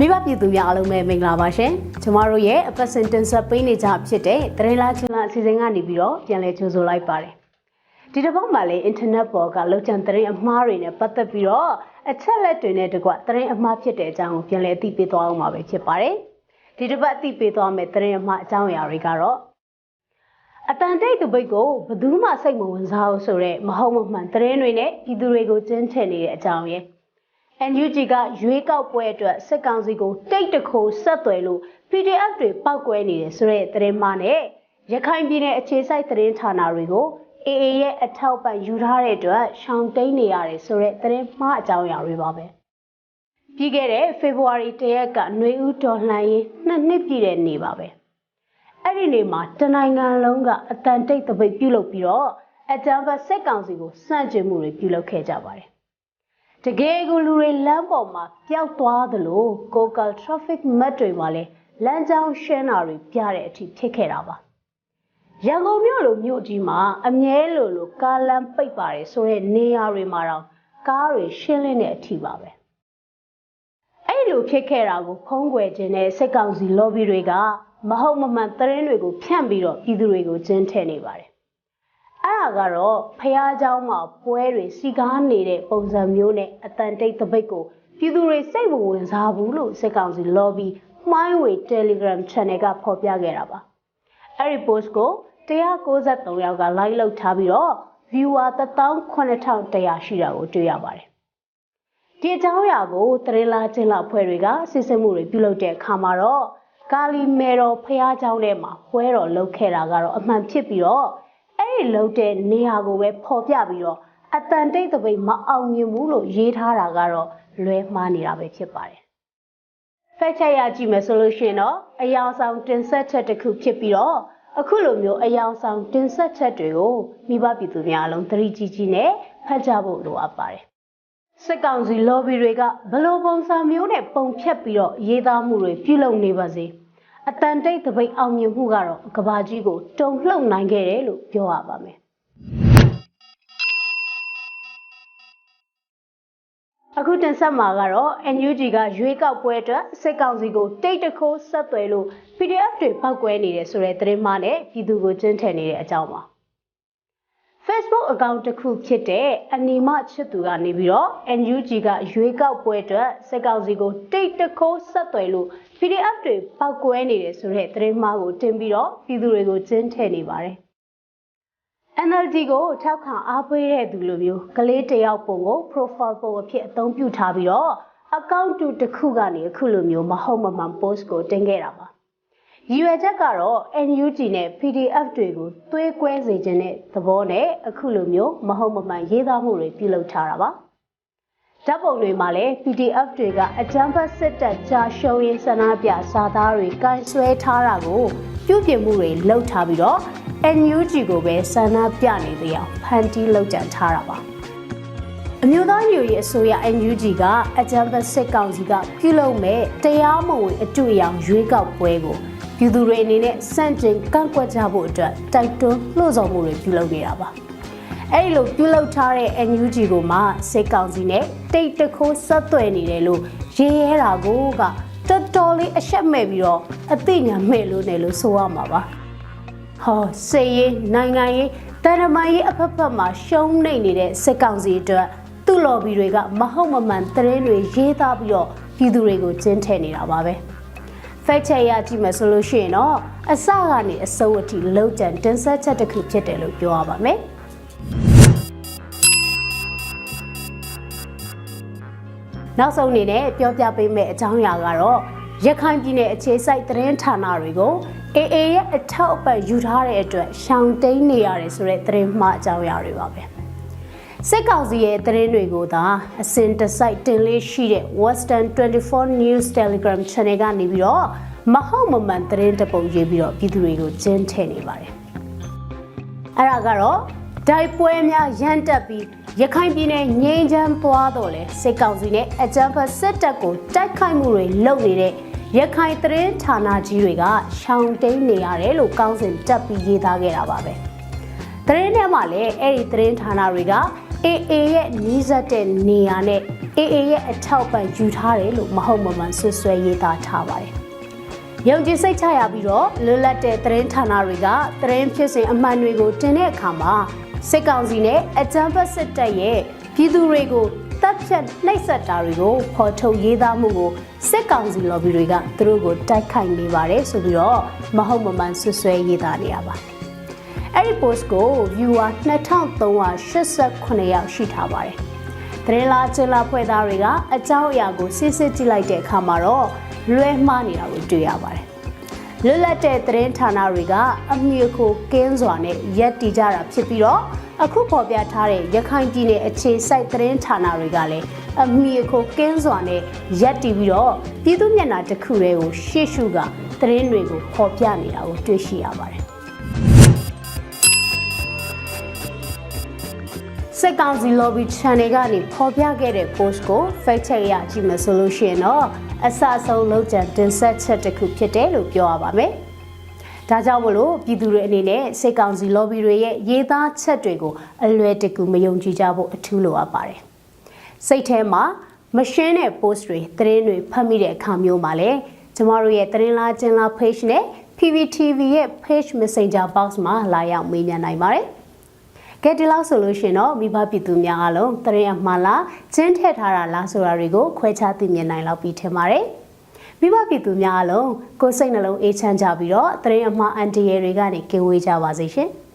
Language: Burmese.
မိဘပြည်သူများအားလုံးပဲမင်္ဂလာပါရှင်ကျမတို့ရဲ့အပတ်စဉ်တင်ဆက်ပေးနေကြဖြစ်တဲ့တရင်လာချင်းလာအစီအစဉ်ကနေပြီးတော့ပြန်လည်ကြိုဆိုလိုက်ပါတယ်ဒီတစ်ပတ်မှာလည်း internet ပေါ်ကလောက်ကျန်တရင်အမှားတွေနဲ့ပတ်သက်ပြီးတော့အချက်လက်တွေနဲ့တကွတရင်အမှားဖြစ်တဲ့အကြောင်းကိုပြန်လည်အသိပေးသွားအောင်ပါပဲဖြစ်ပါတယ်ဒီတစ်ပတ်အသိပေးသွားမယ့်တရင်အမှားအကြောင်းအရာတွေကတော့အတန်တိတ်သူပိတ်ကိုဘယ်သူမှစိတ်မဝင်စားဘူးဆိုတော့မဟုတ်မမှန်တရင်တွေနဲ့ပြည်သူတွေကိုကျင်းထည့်နေတဲ့အကြောင်းရယ် NUG ကရွေးကောက်ပွဲအတွက်စစ်ကောင်စီကိုတိတ်တခိုးဆက်သွယ်လို့ PDF တွေပောက်ကွဲနေတယ်ဆိုတဲ့သတင်းမှနဲ့ရခိုင်ပြည်နယ်အခြေစိုက်သတင်းဌာနတွေကို AA ရဲ့အထောက်ပံ့ယူထားတဲ့အတွက်ရှောင်တိန်နေရတယ်ဆိုတဲ့သတင်းမှားအကြောင်းအရာတွေပါပဲပြီးခဲ့တဲ့ဖေဖော်ဝါရီတရက်ကຫນွေဦးတော်လှန်ရေးနှစ်နှစ်ပြည့်တဲ့နေ့ပါပဲအဲ့ဒီနေ့မှာတနိုင်ငံလုံးကအတန်တိတ်တပိတ်ပြုလုပ်ပြီးတော့အကြံဖတ်စစ်ကောင်စီကိုစန့်ကျင်မှုတွေပြုလုပ်ခဲ့ကြပါတယ် တကယ်ကိုလူတွေလမ်းပေါ်မှာပျောက်သွားသလို Google Traffic Map တွေမှာလည်းလမ်းကြောင်းရှင်းတာတွေပြတဲ့အထိဖြစ်ခဲ့တာပါရန်ကုန်မြို့လိုမြို့ကြီးမှာအမြဲလိုလိုကားလမ်းပိတ်ပါတယ်ဆိုတဲ့နေရာတွေမှာတော့ကားတွေရှင်းလင်းတဲ့အထိပါပဲအဲ့လိုဖြစ်ခဲ့တာကိုဖုံးကွယ်ခြင်းနဲ့စစ်ကောင်စီ lobby တွေကမဟုတ်မမှန်သတင်းတွေကိုဖြန့်ပြီးတော့ပြည်သူတွေကိုကျင်းထည့်နေပါတယ် အဲ့ဒါကတော့ဖះเจ้าမှာပွဲတွေစီကားနေတဲ့ပုံစံမျိုးနဲ့အတန်တိတ်တပိတ်ကိုပြည်သူတွေစိတ်မဝင်စားဘူးလို့စစ်ကောင်စီ lobby မှိုင်းဝေ Telegram channel ကဖော်ပြခဲ့တာပါအဲ့ဒီ post ကို193ယောက်က like လုပ်ထားပြီးတော့ viewer 18100ရှိတာကိုတွေ့ရပါတယ်ဒီအကြောင်းအရာကိုတရင်လာချင်းလာဖွဲ့တွေကစစ်စစ်မှုတွေပြုလုပ်တဲ့အခါမှာတော့ကာလီမေတော်ဖះเจ้าထဲမှာပွဲတော်လုပ်ခဲ့တာကတော့အမှန်ဖြစ်ပြီးတော့ အဲ့ဒီလှုပ်တဲ့နေရာကိုပဲပေါ်ပြပြီးတော့အတန်တိတ်တပိတ်မအောင်မြင်ဘူးလို့ရေးထားတာကတော့လွဲမှားနေတာပဲဖြစ်ပါတယ်။ဖက်ချက်ရကြည့်မယ်ဆိုလို့ရှိရင်တော့အယောင်ဆောင်တင်ဆက်ချက်တစ်ခုဖြစ်ပြီးတော့အခုလိုမျိုးအယောင်ဆောင်တင်ဆက်ချက်တွေကိုမိဘပြည်သူများအလုံးသတိကြီးကြီးနဲ့ဖတ်ကြဖို့လိုအပ်ပါတယ်။စစ်ကောင်စီ lobby တွေကဘလို့ပုံစံမျိုးနဲ့ပုံဖြတ်ပြီးတော့ရေးသားမှုတွေပြုလုပ်နေပါစေ။ အတန်တိတ်တပိတ်အောင်မြင်မှုကတော့ကဘာကြီးကိုတုံလှုပ်နိုင်ခဲ့တယ်လို့ပြောရပါမယ်အခုတင်ဆက်မှာကတော့ NUG ကရွေးကောက်ပွဲအတွက်စစ်ကောင်စီကိုတိတ်တခိုးဆက်သွယ်လို့ PDF တွေပောက်ကွဲနေတယ်ဆိုတဲ့သတင်းမှနဲ့ပြည်သူကိုကျင်းထည့်နေတဲ့အကြောင်းပါ Facebook account တစ်ခုဖြစ်တဲ့အနီမချစ်သူကနေပြီးတော့ NUG ကရွေးကောက်ပွဲအတွက်စစ်ကောင်စီကိုတိတ်တခိုးဆက်သွယ်လို့ PDF တွေပောက်ကွဲနေတယ်ဆိုတဲ့သတင်းမှားကိုတင်ပြီးတော့ပြည်သူတွေကိုကျင်းထည့်နေပါတယ်။ NLD ကိုထောက်ခံအားပေးတဲ့သူလိုမျိုးကလေးတယောက်ပုံကို profile ပုံအဖြစ်အသုံးပြုထားပြီးတော့ account တူတစ်ခုကနေအခုလိုမျိုးမဟုတ်မမှန် post ကိုတင်ခဲ့တာပါ။ ရည်ရွယ်ချက်ကတော့ NUG နဲ့ PDF တွေကိုသွေးကွဲစေခြင်းတဲ့သဘောနဲ့အခုလိုမျိုးမဟုတ်မမှန်ရေးသားမှုတွေပြုလုပ်ထားတာပါ။ဓာတ်ပုံတွေမှာလည်း PDF တွေကအကြမ်းဖက်စစ်တပ်ကြာရှုံးရင်ဆန္ဒပြစာသားတွေကင်ဆွဲထားတာကိုပြုပြင်မှုတွေလုပ်ထားပြီးတော့ NUG ကိုပဲဆန္ဒပြနေသေးအောင်ဖန်တီးလုပ်ကြံထားတာပါအမျိုးသားညွရေးအစိုးရ NUG ကအကြံဖက်စစ်ကောင်စီကပြုလုပ်မဲ့တရားမဝင်အတွေ့အကြုံရွေးကောက်ပွဲကို ပြည်သူတွေအနေနဲ့စန့်ကျင်ကန့်ကွက်ကြဖို့အတွက်တိုက်တွန်းလှုံ့ဆော်မှုတွေပြုလုပ်နေတာပါအဲ့ဒီလိုပြုလုပ်ထားတဲ့ NUG ကိုမှစစ်ကောင်စီနဲ့တိတ်တခိုးဆက်သွယ်နေတယ်လို့ရေးရဲတာကိုကတော်တော်လေးအရှက်မဲ့ပြီးတော့အသိဉာဏ်မဲ့လို့နေလို့ဆိုရမှာပါဟောစေရေးနိုင်ငံရေးတရမရေးအဖက်ဖက်မှာရှုံးနေနေတဲ့စစ်ကောင်စီအတွက်သူ့လော်ဘီတွေကမဟုတ်မမှန်သတင်းတွေရေးသားပြီးတော့ပြည်သူတွေကိုကျင်းထည့်နေတာပါပဲ fact check ရကြည့်မယ်ဆိုလို့ရှိရင်တော့အစကနေအစိုးအထိလောက်ကျန်တင်ဆက်ချက်တစ်ခုဖြစ်တယ်လို့ပြောရပါမယ်နောက်ဆုံးအနေနဲ့ပြောပြပေးမယ့်အကြောင်းအရာကတော့ရခိုင်ပြည်နယ်အခြေစိုက်သတင်းဌာနတွေကို AA ရဲ့အထောက်အပံ့ယူထားတဲ့အတွက်ရှောင်တိန်နေရတယ်ဆိုတဲ့သတင်းမှားအကြောင်းအရာတွေပါပဲ စစ်ကောင်စီရဲ့သတင်းတွေကိုသာအစင်တစိုက်တင်လေးရှိတဲ့ Western 24 News Telegram Channel ကနေပြီးတော့မဟုတ်မမှန်သတင်းတပုတ်ရေးပြီးတော့ပြည်သူတွေကိုကျင်းထည့်နေပါတယ်အဲ့ဒါကတော့ဒိုက်ပွဲများရန်တက်ပြီးရခိုင်ပြည်နယ်ငြိမ်းချမ်းသွားတော့လေစစ်ကောင်စီနဲ့အကြမ်းဖက်စစ်တပ်ကိုတိုက်ခိုက်မှုတွေလုပ်နေတဲ့ရခိုင်သတင်းဌာနကြီးတွေကရှောင်တိန်နေရတယ်လို့ကောင်းစဉ်တက်ပြီးရေးသားခဲ့တာပါပဲသတင်းထဲမှာလည်းအဲ့ဒီသတင်းဌာနတွေက AA ရဲ့နီးစပ်တဲ့နေရာနဲ့ AA ရဲ့အထောက်ပံ့ယူထားတယ်လို့မဟုတ်မမှန်ဆွဆွဲရေးသားထားပါတယ်။ယုံကြည်စိတ်ချရပြီးတော့လွတ်လပ်တဲ့သတင်းဌာနတွေကသတင်းဖြစ်စဉ်အမှန်တွေကိုတင်တဲ့အခါမှာစစ်ကောင်စီနဲ့အကြမ်းဖက်စစ်တပ်ရဲ့ပြည်သူတွေကိုတပ်ဖြတ်နှိပ်စက်တာတွေကိုဖော်ထုတ်ရေးသားမှုကိုစစ်ကောင်စီ lobby တွေကသူတို့ကိုတိုက်ခိုက်နေပါတယ်ဆိုပြီးတော့မဟုတ်မမှန်ဆွဆွဲရေးသားနေရပါ အဲ့ဒီ post ကို viewer 2389ယောက်ရှိထားပါတယ်သတင်းလာချင်လာဖွဲ့သားတွေကအကြောင်းအရာကိုစစ်စစ်ကြည့်လိုက်တဲ့အခါမှာတော့လွဲမှားနေတာကိုတွေ့ရပါတယ်လွတ်လပ်တဲ့သတင်းဌာနတွေကအမြင့်ကိုကင်းစွာနဲ့ရက်တည်ကြတာဖြစ်ပြီးတော့အခုပေါ်ပြထားတဲ့ရခိုင်ပြည်နယ်အခြေစိုက်သတင်းဌာနတွေကလည်းအမြင့်ကိုကင်းစွာနဲ့ရက်တည်ပြီးတော့ပြည်သူမျက်နှာတစ်ခုတည်းကိုရှေ့ရှုကသတင်းတွေကိုပေါ်ပြနေတာကိုတွေ့ရှိရပါတယ် စစ်ကောင်စီ lobby channel ကနေဖော်ပြခဲ့တဲ့ post ကို fact check ရကြည့်မယ်ဆိုလို့ရှိရင်တော့အစအဆုံးလောက်ကျန်တင်ဆက်ချက်တစ်ခုဖြစ်တယ်လို့ပြောရပါမယ်။ဒါကြောင့်မလို့ပြည်သူတွေအနေနဲ့စစ်ကောင်စီ lobby တွေရဲ့ရေးသားချက်တွေကိုအလွယ်တကူမယုံကြည်ကြဖို့အထူးလိုအပ်ပါတယ်။စိတ်ထဲမှာမရှင်းတဲ့ post တွေသတင်းတွေဖတ်မိတဲ့အခါမျိုးမှာလည်းကျမတို့ရဲ့သတင်းလားကျင်လား page နဲ့ PPTV ရဲ့ page messenger box မှာလာရောက်မေးမြန်းနိုင်ပါတယ်။ ကဲဒီလောက်ဆိုလို့ရှင်တော့မိဘပြည်သူများအားလုံးတရင်အမှန်လားကျင်းထည့်ထားတာလားဆိုတာတွေကိုခွဲခြားသိမြင်နိုင်လောက်ပြီးထင်ပါတယ်မိဘပြည်သူများအားလုံးကိုယ်စိတ်နှလုံးအေးချမ်းကြပြီးတော့တရင်အမှန်အန်တီရဲတွေကနေကင်းဝေးကြပါစေရှင်။